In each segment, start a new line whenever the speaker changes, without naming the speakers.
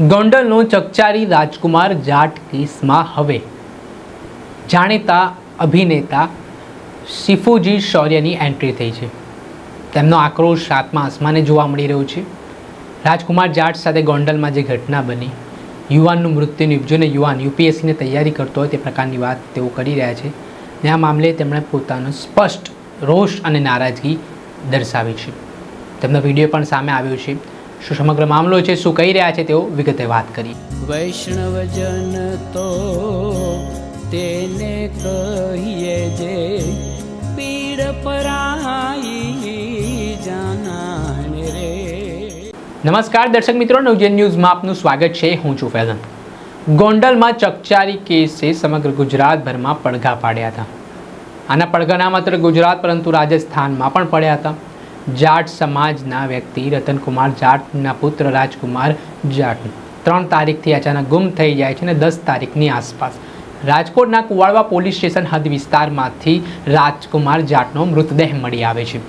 ગોંડલનો ચકચારી રાજકુમાર જાટ કેસમાં હવે. જાણીતા અભિનેતા શિફુજી શૌર્યની એન્ટ્રી થઈ છે. તેમનો આક્રોશ સાતમા આસમાને જોવા મળી રહ્યો છે. રાજકુમાર જાટ સાથે ગોંડલમાં જે ઘટના બની, યુવાનનું મૃત્યુ નિપજ્યું યુવાન યુપીએસસીની તૈયારી કરતો હોય તે પ્રકારની વાત તેઓ કરી રહ્યા છે ને આ મામલે તેમણે પોતાનો સ્પષ્ટ રોષ અને નારાજગી દર્શાવી છે. તેમનો વીડિયો પણ સામે આવ્યો છે. શું સમગ્ર મામલો છે શું કહી રહ્યા છે તેઓ વિગતે વાત કરી.
વૈષ્ણવજન તો તેને કહીએ જે પીડ પરાઈ જાનાને રે.
નમસ્કાર દર્શક મિત્રો નવજન ન્યૂઝમાં આપનું સ્વાગત છે. હું છું ફેઝન. ગોંડલમાં ચકચારી કેસે સમગ્ર ગુજરાતભરમાં પડઘા પાડ્યા હતા. આના પડઘા ના માત્ર ગુજરાત પરંતુ રાજસ્થાનમાં પણ પડ્યા હતા. જાટ સમાજના વ્યક્તિ રતનકુમાર જાટના પુત્ર રાજકુમાર જાટ. ત્રણ તારીખથી અચાનક ગુમ થઈ જાય છે અને દસ તારીખની આસપાસ. રાજકોટના કુવાડવા પોલીસ સ્ટેશન હદ વિસ્તારમાંથી રાજકુમાર જાટનો મૃતદેહ મળી આવે છે.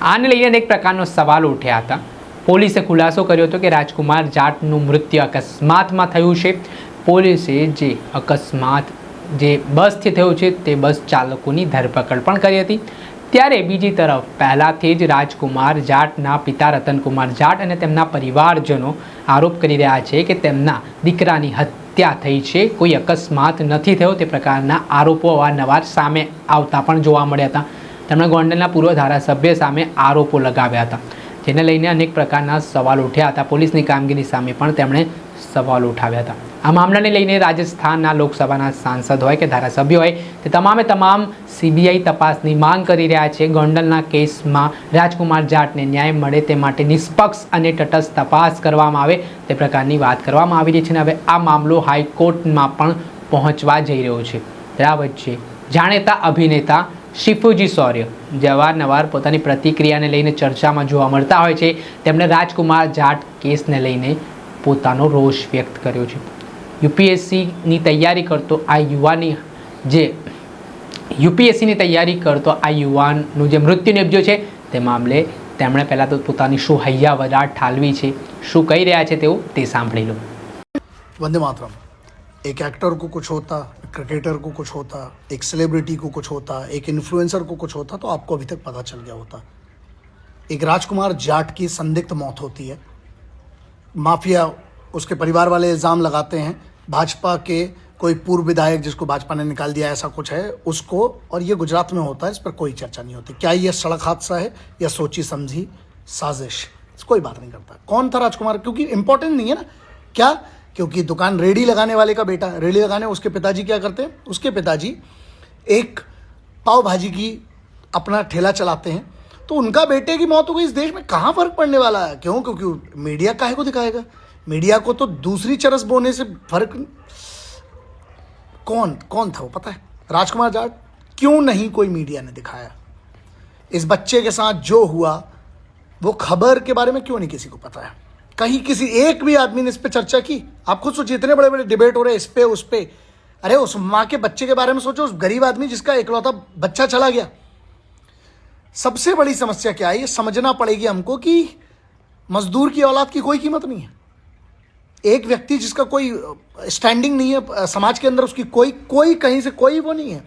આને લઈને અનેક પ્રકારનો સવાલ ઉઠ્યા હતા. પોલીસે ખુલાસો કર્યો હતો કે રાજકુમાર જાટનું મૃત્યુ અકસ્માતમાં થયું છે. પોલીસે જે અકસ્માત, જે બસથી થયું છે તે બસ ચાલકોની ધરપકડ પણ કરી હતી. ત્યારે બીજી તરફ પહેલાંથી જ રાજકુમાર જાટના પિતા રતનકુમાર જાટ અને તેમના પરિવારજનો આરોપ કરી રહ્યા છે કે તેમના દીકરાની હત્યા થઈ છે. કોઈ અકસ્માત નથી થયો. તે પ્રકારના આરોપો અવારનવાર સામે આવતા પણ જોવા મળ્યા હતા. તેમણે ગોંડલના પૂર્વ ધારાસભ્ય સામે આરોપો લગાવ્યા હતા, જેને લઈને અનેક પ્રકારના સવાલ ઉઠ્યા હતા. પોલીસની કામગીરી સામે પણ તેમણે સવાલ ઉઠાવ્યા હતા. આ મામલાને લઈને રાજસ્થાનના લોકસભાના સાંસદ હોય કે ધારાસભ્ય હોય તે તમામે તમામ સીબીઆઈ તપાસની માંગ કરી રહ્યા છે. ગોંડલના કેસમાં રાજકુમાર જાટને ન્યાય મળે તે માટે નિષ્પક્ષ અને તટસ્થ તપાસ કરવામાં આવે તે પ્રકારની વાત કરવામાં આવી રહી છે અને હવે આ મામલો હાઈકોર્ટમાં પણ પહોંચવા જઈ રહ્યો છે. આ વચ્ચે જાણેતા અભિનેતા શિફુજી સૌર્ય જવાર નવાર પોતાની પ્રતિક્રિયાને લઈને ચર્ચામાં જોવા મળતા હોય છે. તેમણે રાજકુમાર જાટ કેસને લઈને પોતાનો રોષ વ્યક્ત કર્યો છે. યુપીએસસીની તૈયારી કરતો આ યુવાની જે યુપીએસસીની તૈયારી કરતો આ યુવાનનું જે મૃત્યુ નિપજ્યો છે તે મામલે તેમણે પહેલાં તો પોતાની શું હૈયા વરાટ ઠાલવી છે શું કહી રહ્યા છે તેઓ તે સાંભળી લો
वंदे मातरम एक एक्टर को कुछ होता क्रिकेटर को कुछ होता एक सेलिब्रिटी को कुछ होता एक इन्फ्लुएंसर को कुछ होता तो आपको अभी तक पता चल गया होता एक राजकुमार जाट की संदिग्ध मौत होती है माफिया उसके परिवार वाले इल्ज़ाम लगाते हैं भाजपा के कोई पूर्व विधायक जिसको भाजपा ने निकाल दिया, ऐसा कुछ है, उसको और ये गुजरात में होता है, इस पर कोई चर्चा नहीं होती। क्या ये सड़क हादसा है या सोची समझी साजिश? कोई बात नहीं करता। कौन था राजकुमार? क्योंकि इंपॉर्टेंट नहीं है ना। क्या? क्योंकि दुकान रेडी लगाने वाले का बेटा रेडी लगाने, उसके पिताजी क्या करते हैं? उसके पिताजी एक पाव भाजी की अपना ठेला चलाते हैं तो उनका बेटे की मौत हो गई। इस देश में कहाँ फ़र्क पड़ने वाला है? क्यों? क्योंकि मीडिया काहे को दिखाएगा? मीडिया को तो दूसरी चरस बोने से फ़र्क कौन कौन था वो, पता है? राजकुमार जाट, क्यों नहीं कोई मीडिया ने दिखाया? इस बच्चे के साथ जो हुआ, वो खबर के बारे में क्यों नहीं किसी को पता है? कहीं किसी एक भी आदमी ने इस पे चर्चा की? आप खुद सोचिए, इतने बड़े बड़े डिबेट हो रहे इस पे, उस पे। अरे, उस माँ के बच्चे के बारे में सोचो, उस गरीब आदमी जिसका इकलौता बच्चा चला गया। सबसे बड़ी समस्या क्या है? ये समझना पड़ेगी हमको कि मजदूर की औलाद की कोई कीमत नहीं है। एक व्यक्ति जिसका कोई स्टैंडिंग नहीं है समाज के अंदर उसकी कोई कोई कहीं से कोई वो नहीं है।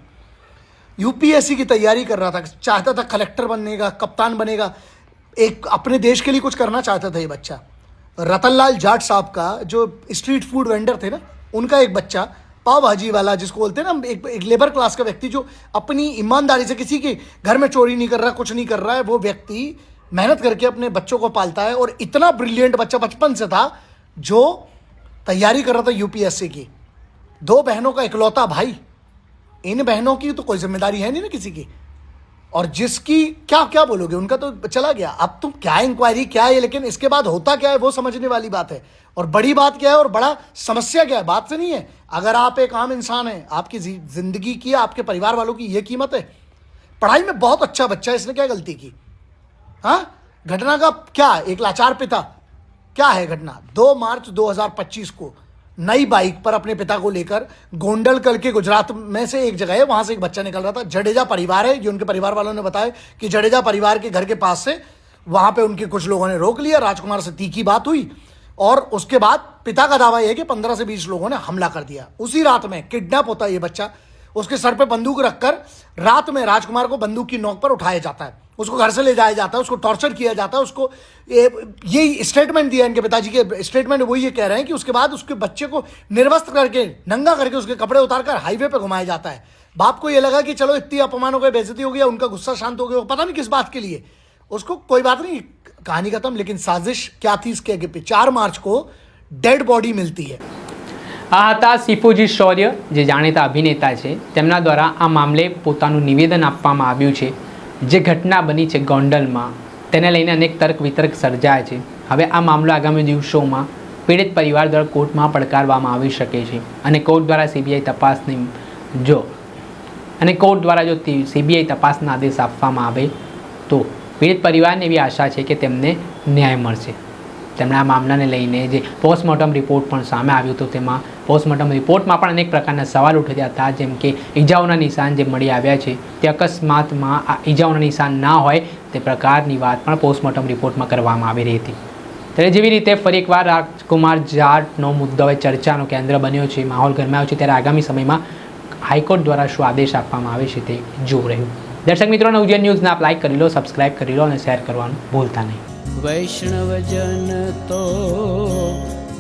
यूपीएससी की तैयारी कर रहा था चाहता था कलेक्टर बनने का कप्तान बनेगा एक अपने देश के लिए कुछ करना चाहता था ये बच्चा। रतनलाल जाट साहब का जो स्ट्रीट फ़ूड वेंडर थे ना उनका एक बच्चा पाव भाजी वाला जिसको बोलते हैं ना एक, एक लेबर क्लास का व्यक्ति जो अपनी ईमानदारी से किसी के घर में चोरी नहीं कर रहा कुछ नहीं कर रहा है वो व्यक्ति मेहनत करके अपने बच्चों को पालता है और इतना ब्रिलियंट बच्चा बचपन से था जो तैयारी कर रहा था यूपीएससी की। दो बहनों का इकलौता भाई। इन बहनों की तो कोई ज़िम्मेदारी है नहीं ना किसी की। और जिसकी क्या क्या बोलोगे? उनका तो चला गया। अब तुम क्या इंक्वायरी क्या है? लेकिन इसके बाद होता क्या है, वो समझने वाली बात है। और बड़ी बात क्या है और बड़ा समस्या क्या है? बात से नहीं है। अगर आप एक आम इंसान हैं, आपकी ज़िंदगी की, आपके परिवार वालों की ये कीमत है। पढ़ाई में बहुत अच्छा बच्चा है, इसने क्या गलती की? हाँ? घटना का क्या? एक लाचार पिता। क्या है घटना? 2 मार्च 2025 को नई बाइक पर अपने पिता को लेकर गोंडल कल के गुजरात में से एक जगह है, वहाँ से एक बच्चा निकल रहा था। जडेजा परिवार है, ये उनके परिवार वालों ने बताया कि जडेजा परिवार के घर के पास से वहाँ पे उनके कुछ लोगों ने रोक लिया, राजकुमार से तीखी बात हुई और उसके बाद पिता का दावा यह है कि पंद्रह से बीस लोगों ने हमला कर दिया। उसी रात में किडनैप होता है ये बच्चा, उसके सर पे बंदूक रखकर रात में राजकुमार को बंदूक की नोक पर उठाया जाता है। उसको घर से ले जाया जाता है उसको टॉर्चर किया जाता है उसको ये यही स्टेटमेंट दिया इनके पिताजी के स्टेटमेंट वो ये कह रहे हैं कि उसके बाद उसके बच्चे को निर्वस्त्र करके नंगा करके उसके कपड़े उतार कर हाईवे पे घुमाया जाता है बाप को ये लगा कि चलो इतनी अपमान हो गई बेइज्जती हो गया उनका गुस्सा शांत हो गया पता नहीं किस बात के लिए उसको कोई बात नहीं कहानी खत्म लेकिन साजिश क्या थी इसके आगे पे चार मार्च को डेड बॉडी मिलती है
આ હતા સિફુજી શૌર્ય જે જાણીતા અભિનેતા છે તેમના દ્વારા આ મામલે પોતાનું નિવેદન આપવામાં આવ્યું છે જે ઘટના બની છે ગોંડલમાં, તેને લઈને અનેક તર્ક વિતર્ક સર્જાય છે. હવે આ મામલો આગામી દિવસોમાં પીડિત પરિવાર દ્વારા કોર્ટમાં પડકારવામાં આવી શકે છે અને કોર્ટ દ્વારા સીબીઆઈ તપાસની જો અને કોર્ટ દ્વારા જો સીબીઆઈ તપાસના આદેશ આપવામાં આવે તો પીડિત પરિવારને એવી આશા છે કે તેમને ન્યાય મળશે. તેમણે આ મામલાને લઈને જે પોસ્ટમોર્ટમ રિપોર્ટ પણ સામે આવ્યું હતું તેમાં પોસ્ટમોર્ટમ રિપોર્ટમાં પણ અનેક પ્રકારના સવાલ ઉઠ્યા હતા, જેમ કે ઈજાઓના નિશાન જે મળી આવ્યા છે તે અકસ્માતમાં આ ઈજાઓના નિશાન ના હોય તે પ્રકારની વાત પણ પોસ્ટમોર્ટમ રિપોર્ટમાં કરવામાં આવી રહી હતી. ત્યારે જેવી રીતે ફરી એકવાર રાજકુમાર જાટનો મુદ્દો હવે ચર્ચાનો કેન્દ્ર બન્યો છે, માહોલ ગરમાયો છે, ત્યારે આગામી સમયમાં હાઈકોર્ટ દ્વારા શું આદેશ આપવામાં આવે છે તે જોવું રહ્યું. દર્શક મિત્રો ઉજ્જૈન ન્યૂઝને આપ લાઈક કરી લો, સબસ્ક્રાઇબ કરી લો અને શેર કરવાનું ભૂલતા નહીં.
વૈષ્ણવજન તો